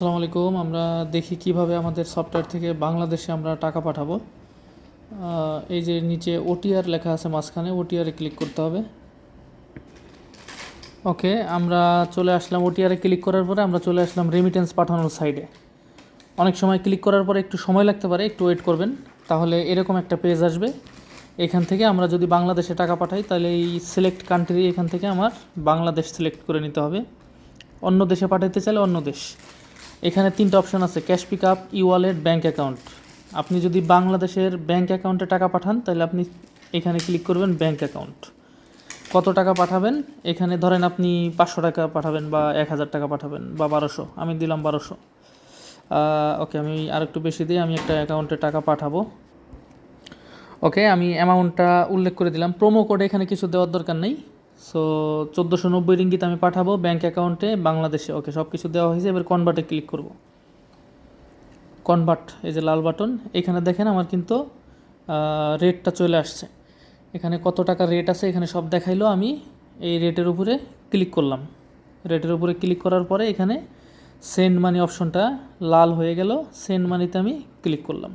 আসসালামু আলাইকুম। আমরা দেখি কীভাবে আমাদের সফটওয়্যার থেকে বাংলাদেশে আমরা টাকা পাঠাবো। এই যে নিচে ওটিআর লেখা আছে মাঝখানে ওটিআরে ক্লিক করতে হবে। ওকে, আমরা চলে আসলাম ওটিআরে ক্লিক করার পরে আমরা চলে আসলাম রেমিটেন্স পাঠানোর সাইডে অনেক সময় ক্লিক করার পরে একটু সময় লাগতে পারে, একটু ওয়েট করবেন, তাহলে এরকম একটা পেজ আসবে। এখান থেকে আমরা যদি বাংলাদেশে টাকা পাঠাই, তাহলে এই সিলেক্ট কান্ট্রি এখান থেকে আমার বাংলাদেশ সিলেক্ট করে নিতে হবে। অন্য দেশে পাঠাতে চাইলে অন্য দেশ। এখানে তিনটা অপশন আছে, cash pick up e wallet bank account আপনি যদি বাংলাদেশের ব্যাঙ্ক অ্যাকাউন্টে টাকা পাঠান, তাহলে আপনি এখানে ক্লিক করবেন ব্যাঙ্ক অ্যাকাউন্ট কত টাকা পাঠাবেন? এখানে ধরেন আপনি পাঁচশো টাকা পাঠাবেন বা এক হাজার টাকা পাঠাবেন বা বারোশো। আমি দিলাম বারোশো। ওকে আমি আর একটু বেশি দিয়ে আমি একটা অ্যাকাউন্টে টাকা পাঠাবো। ওকে আমি অ্যামাউন্টটা উল্লেখ করে দিলাম। প্রোমো কোড এখানে কিছু দেওয়ার দরকার নেই। সো চোদ্দোশো নব্বই রিঙ্গিত আমি পাঠাবো ব্যাঙ্ক অ্যাকাউন্টে বাংলাদেশে ওকে সব কিছু দেওয়া হয়েছে, এবার কনভার্টে ক্লিক করব। কনভার্ট এই যে লাল বাটন এখানে দেখেন আমার কিন্তু রেটটা চলে আসছে। এখানে কত টাকা রেট আছে, এখানে সব দেখাইলো, আমি এই রেটের উপরে ক্লিক করলাম। রেটের উপরে ক্লিক করার পরে এখানে সেন্ড মানি অপশনটা লাল হয়ে গেল সেন্ড মানিতে আমি ক্লিক করলাম।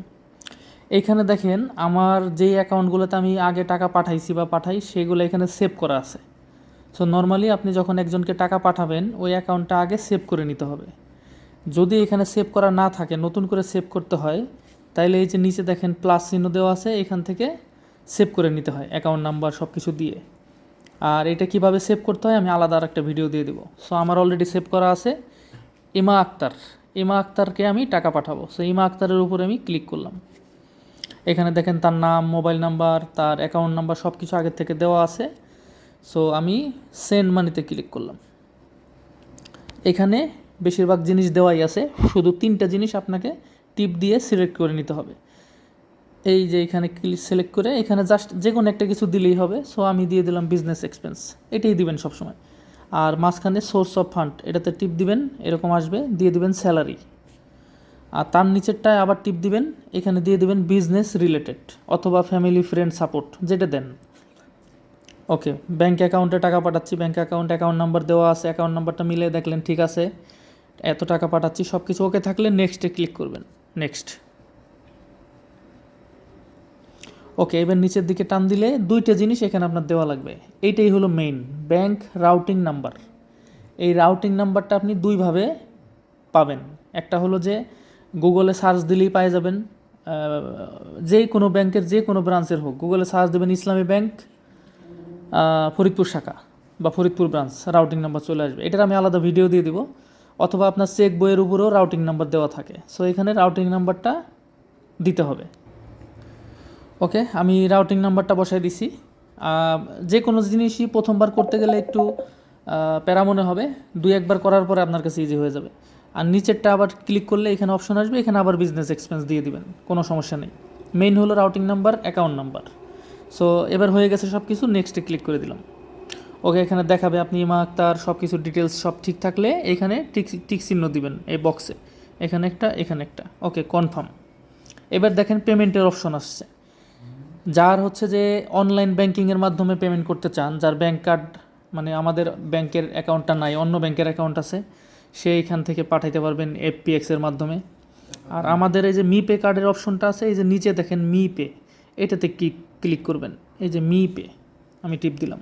এইখানে দেখেন, আমার যেই অ্যাকাউন্টগুলোতে আমি আগে টাকা পাঠাইছি বা পাঠাই, সেগুলো এখানে সেভ করা আছে। সো নর্মালি আপনি যখন একজনকে টাকা পাঠাবেন, ওই অ্যাকাউন্টটা আগে সেভ করে নিতে হবে। যদি এখানে সেভ করা না থাকে, নতুন করে সেভ করতে হয়, তাইলে এই যে নিচে দেখেন প্লাস চিহ্ন দেওয়া আছে, এখান থেকে সেভ করে নিতে হয় অ্যাকাউন্ট নাম্বার সব কিছু দিয়ে। আর এটা কীভাবে সেভ করতে হয়, আমি আলাদা আর একটা ভিডিও দিয়ে দেবো। সো আমার অলরেডি সেভ করা আছে ইমা আক্তার ইমা আক্তারকে আমি টাকা পাঠাবো। সো ইমা আক্তারের উপরে আমি ক্লিক করলাম। এখানে দেখেন তার নাম মোবাইল নাম্বার তার অ্যাকাউন্ট নাম্বার সব কিছু আগের থেকে দেওয়া আছে। সো আমি সেন্ড মানিতে ক্লিক করলাম। এখানে বেশিরভাগ জিনিস দেওয়াই আছে। শুধু তিনটা জিনিস আপনাকে টিপ দিয়ে সিলেক্ট করে নিতে হবে। এই যে এখানে ক্লিক সিলেক্ট করে এখানে জাস্ট যে কোনো একটা কিছু দিলেই হবে। সো আমি দিয়ে দিলাম বিজনেস এক্সপেন্স এটাই দিবেন সবসময়। আর মাঝখানে সোর্স অফ ফান্ড এটাতে টিপ দিবেন, এরকম আসবে। দিয়ে দিবেন স্যালারি আর তার নিচেরটায় আবার টিপ দিবেন। এখানে দিয়ে দিবেন বিজনেস রিলেটেড অথবা ফ্যামিলি ফ্রেন্ড সাপোর্ট যেটা দেন। ওকে ব্যাঙ্ক অ্যাকাউন্টে টাকা পাঠাচ্ছি ব্যাঙ্ক অ্যাকাউন্ট অ্যাকাউন্ট নাম্বার দেওয়া আছে অ্যাকাউন্ট নাম্বারটা মিলে দেখলেন, ঠিক আছে? এত টাকা পাঠাচ্ছি সব কিছু ওকে থাকলে নেক্সটে ক্লিক করবেন নেক্সট ওকে, এবার নিচের দিকে টান দিলে দুইটা জিনিস এখানে আপনার দেওয়া লাগবে। এইটাই হলো মেইন ব্যাংক রাউটিং নাম্বার এই রাউটিং নাম্বারটা আপনি দুইভাবে পাবেন। একটা হলো যে গুগলে সার্চ দিলেই পাই যাবেন যে কোনো ব্যাংকের যে কোনো ব্রাঞ্চের হোক গুগলে সার্চ দেবেন, ইসলামী ব্যাংক ফরিদপুর শাখা বা ফরিদপুর ব্রাঞ্চ রাউটিং নাম্বার চলে আসবে। এটার আমি আলাদা ভিডিও দিয়ে দিব, অথবা আপনার চেক বইয়ের উপরেও রাউটিং নাম্বার দেওয়া থাকে। সো এখানে রাউটিং নাম্বারটা দিতে হবে। ওকে আমি রাউটিং নাম্বারটা বসাই দিছি। যে কোনো জিনিসই প্রথমবার করতে গেলে একটু প্যারা মনে হবে। দুই একবার করার পরে আপনার কাছে ইজি হয়ে যাবে। আর নিচেরটা আবার ক্লিক করলে এখানে অপশন আসবে, এখানে আবার বিজনেস এক্সপেন্স দিয়ে দিবেন। কোনো সমস্যা নেই। মেইন হলো routing number account number so এবার হয়ে গেছে সব কিছু নেক্সটে ক্লিক করে দিলাম। ওকে এখানে দেখাবে আপনি ইমা তার সব কিছু ডিটেলস সব ঠিক থাকলে এখানে টিক টিক চিহ্ন দিবেন এই বক্সে এখানে একটা এখানে একটা। ওকে কনফার্ম এবার দেখেন পেমেন্টের অপশন আসছে। যার হচ্ছে যে অনলাইন ব্যাংকিংয়ের মাধ্যমে পেমেন্ট করতে চান, যার ব্যাংক কার্ড মানে আমাদের ব্যাংকের অ্যাকাউন্টটা নাই, অন্য ব্যাংকের অ্যাকাউন্ট আছে, সে এখান থেকে পাঠাইতে পারবেন এফপিএক্স এর মাধ্যমে। আর আমাদের এই যে মি পে কার্ডের অপশনটা আছে, এই যে নিচে দেখেন মি পে এটাতে ক্লিক ক্লিক করবেন? এই যে মি পে আমি টিপ দিলাম।